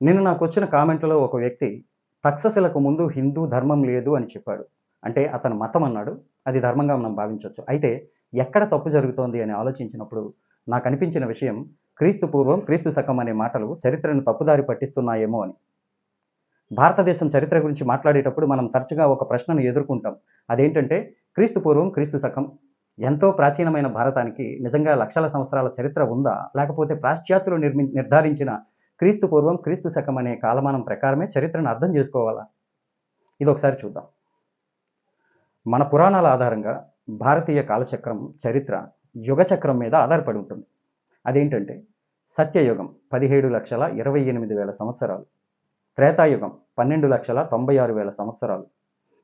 నిన్న నాకు వచ్చిన కామెంట్లో ఒక వ్యక్తి తక్షశిలకు ముందు హిందూ ధర్మం లేదు అని చెప్పాడు. అంటే అతను మతం అన్నాడు అది ధర్మంగా మనం భావించవచ్చు. అయితే ఎక్కడ తప్పు జరుగుతోంది అని ఆలోచించినప్పుడు నాకు అనిపించిన విషయం క్రీస్తు పూర్వం క్రీస్తు శకం అనే మాటలు చరిత్రను తప్పుదారి పట్టిస్తున్నాయేమో అని. భారతదేశం చరిత్ర గురించి మాట్లాడేటప్పుడు మనం తరచుగా ఒక ప్రశ్నను ఎదుర్కొంటాం. అదేంటంటే క్రీస్తు పూర్వం క్రీస్తు శకం ఎంతో ప్రాచీనమైన భారతానికి నిజంగా లక్షల సంవత్సరాల చరిత్ర ఉందా? లేకపోతే పాశ్చాత్యులు నిర్మి నిర్ధారించిన క్రీస్తు పూర్వం క్రీస్తు శకం అనే కాలమానం ప్రకారమే చరిత్రను అర్థం చేసుకోవాలా? ఇది ఒకసారి చూద్దాం. మన పురాణాల ఆధారంగా భారతీయ కాలచక్రం చరిత్ర యుగచక్రం మీద ఆధారపడి ఉంటుంది. అదేంటంటే సత్యయుగం పదిహేడు లక్షల ఇరవై ఎనిమిది వేల సంవత్సరాలు త్రేతాయుగం పన్నెండు లక్షల తొంభై ఆరు వేల సంవత్సరాలు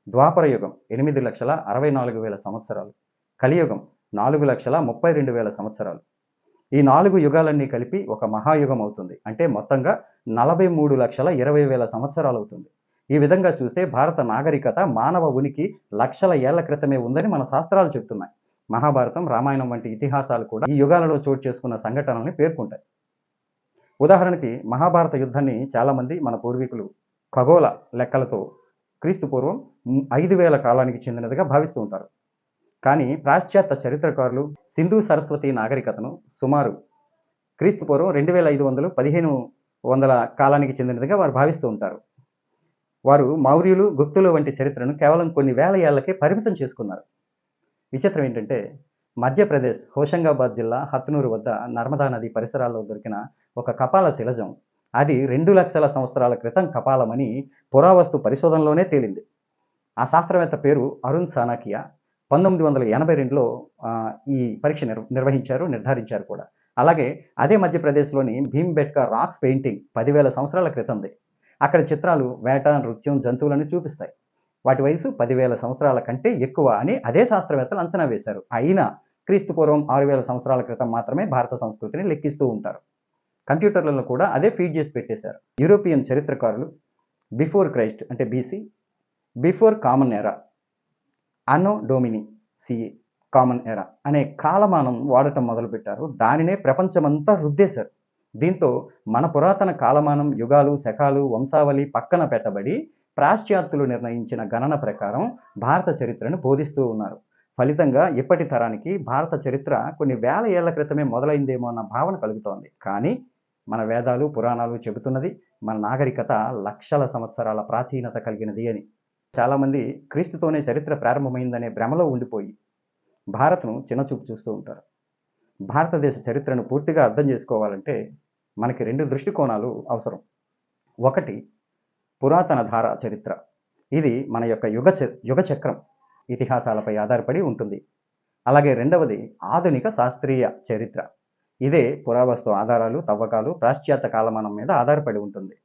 ద్వాపర యుగం ఎనిమిది లక్షల అరవై నాలుగు వేల సంవత్సరాలు కలియుగం నాలుగు లక్షల ముప్పై రెండు వేల సంవత్సరాలు ఈ నాలుగు యుగాలన్నీ కలిపి ఒక మహాయుగం అవుతుంది. అంటే మొత్తంగా నలభై మూడు లక్షల ఇరవై వేల సంవత్సరాలు అవుతుంది. ఈ విధంగా చూస్తే భారత నాగరికత మానవ ఉనికి లక్షల ఏళ్ళ క్రితమే ఉందని మన శాస్త్రాలు చెబుతున్నాయి మహాభారతం రామాయణం వంటి ఇతిహాసాలు కూడా ఈ యుగాలలో చోటు చేసుకున్న సంఘటనల్ని పేర్కొంటాయి. ఉదాహరణకి మహాభారత యుద్ధాన్ని చాలామంది మన పూర్వీకులు ఖగోళ లెక్కలతో క్రీస్తు పూర్వం ఐదు వేల కాలానికి చెందినదిగా భావిస్తూ ఉంటారు. కానీ పాశ్చాత్య చరిత్రకారులు సింధు సరస్వతి నాగరికతను సుమారు క్రీస్తుపూర్వం రెండు వేల ఐదు వందలు పదిహేను వందల కాలానికి చెందినదిగా వారు భావిస్తూ ఉంటారు. వారు మౌర్యులు గుప్తులు వంటి చరిత్రను కేవలం కొన్ని వేల ఏళ్ళకే పరిమితం చేసుకున్నారు. విచిత్రం ఏంటంటే మధ్యప్రదేశ్ హోషంగాబాద్ జిల్లా హత్నూరు వద్ద నర్మదా నది పరిసరాల్లో దొరికిన ఒక కపాల శిలజం అది రెండు లక్షల సంవత్సరాల క్రితం కపాలమని పురావస్తు పరిశోధనలోనే తేలింది. ఆ శాస్త్రవేత్త పేరు అరుణ్ సానాకియా పంతొమ్మిది వందల ఎనభై రెండులో ఈ పరీక్ష నిర్ నిర్వహించారు నిర్ధారించారు కూడా. అలాగే అదే మధ్యప్రదేశ్లోని భీంబెట్కా రాక్స్ పెయింటింగ్ పదివేల సంవత్సరాల క్రితంది. అక్కడ చిత్రాలు వేట నృత్యం జంతువులను చూపిస్తాయి. వాటి వయసు పదివేల సంవత్సరాల కంటే ఎక్కువ అని అదే శాస్త్రవేత్తలు అంచనా వేశారు. అయినా క్రీస్తు పూర్వం ఆరు వేల సంవత్సరాల క్రితం మాత్రమే భారత సంస్కృతిని లెక్కిస్తూ ఉంటారు. కంప్యూటర్లలో కూడా అదే ఫీడ్ చేసి పెట్టేశారు. యూరోపియన్ చరిత్రకారులు బిఫోర్ క్రైస్ట్ అంటే BC before common era Anno Domini. CA common ఎరా అనే కాలమానం వాడటం మొదలుపెట్టారు. దానినే ప్రపంచమంతా రుద్దేశారు. దీంతో మన పురాతన కాలమానం యుగాలు శకాలు వంశావళి పక్కన పెట్టబడి ప్రాశ్చాత్యులు నిర్ణయించిన గణన ప్రకారం భారత చరిత్రను బోధిస్తూ ఉన్నారు. ఫలితంగా ఇప్పటి తరానికి భారత చరిత్ర కొన్ని వేల ఏళ్ళ క్రితమే మొదలైందేమో అన్న భావన కలుగుతోంది. కానీ మన వేదాలు పురాణాలు చెబుతున్నది మన నాగరికత లక్షల సంవత్సరాల ప్రాచీనత కలిగినది అని. చాలామంది క్రీస్తుతోనే చరిత్ర ప్రారంభమైందనే భ్రమలో ఉండిపోయి భారత్ను చిన్నచూపు చూస్తూ ఉంటారు. భారతదేశ చరిత్రను పూర్తిగా అర్థం చేసుకోవాలంటే మనకి రెండు దృష్టికోణాలు అవసరం. ఒకటి పురాతన ధార చరిత్ర. ఇది మన యొక్క యుగ యుగ చక్రం. ఇతిహాసాలపై ఆధారపడి ఉంటుంది. అలాగే రెండవది ఆధునిక శాస్త్రీయ చరిత్ర. ఇదే పురావస్తు ఆధారాలు తవ్వకాలు పాశ్చాత్య కాలమానం మీద ఆధారపడి ఉంటుంది.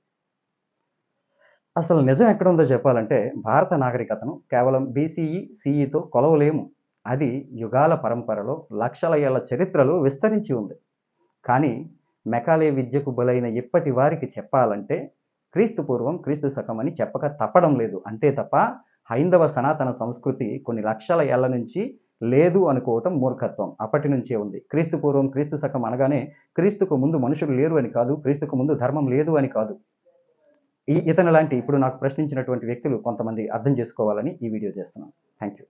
అసలు నిజం ఎక్కడుందో చెప్పాలంటే భారత నాగరికతను కేవలం బీసీఈ సిఈతో కొలవలేము. అది యుగాల పరంపరలో లక్షల ఏళ్ళ చరిత్రలో విస్తరించి ఉంది. కానీ మెకాలే విద్యకు బలైన ఇప్పటి వారికి చెప్పాలంటే క్రీస్తు పూర్వం క్రీస్తు శకం అని చెప్పక తప్పడం లేదు. అంతే తప్ప హైందవ సనాతన సంస్కృతి కొన్ని లక్షల ఏళ్ళ నుంచి లేదు అనుకోవటం మూర్ఖత్వం. అప్పటి నుంచే ఉంది. క్రీస్తు పూర్వం క్రీస్తు శకం అనగానే క్రీస్తుకు ముందు మనుషులు లేరు అని కాదు క్రీస్తుకు ముందు ధర్మం లేదు అని కాదు. ఈ ఇతను లాంటి ఇప్పుడు నాకు ప్రశ్నించినటువంటి వ్యక్తులు కొంతమంది అర్థం చేసుకోవాలని ఈ వీడియో చేస్తున్నాను. Thank you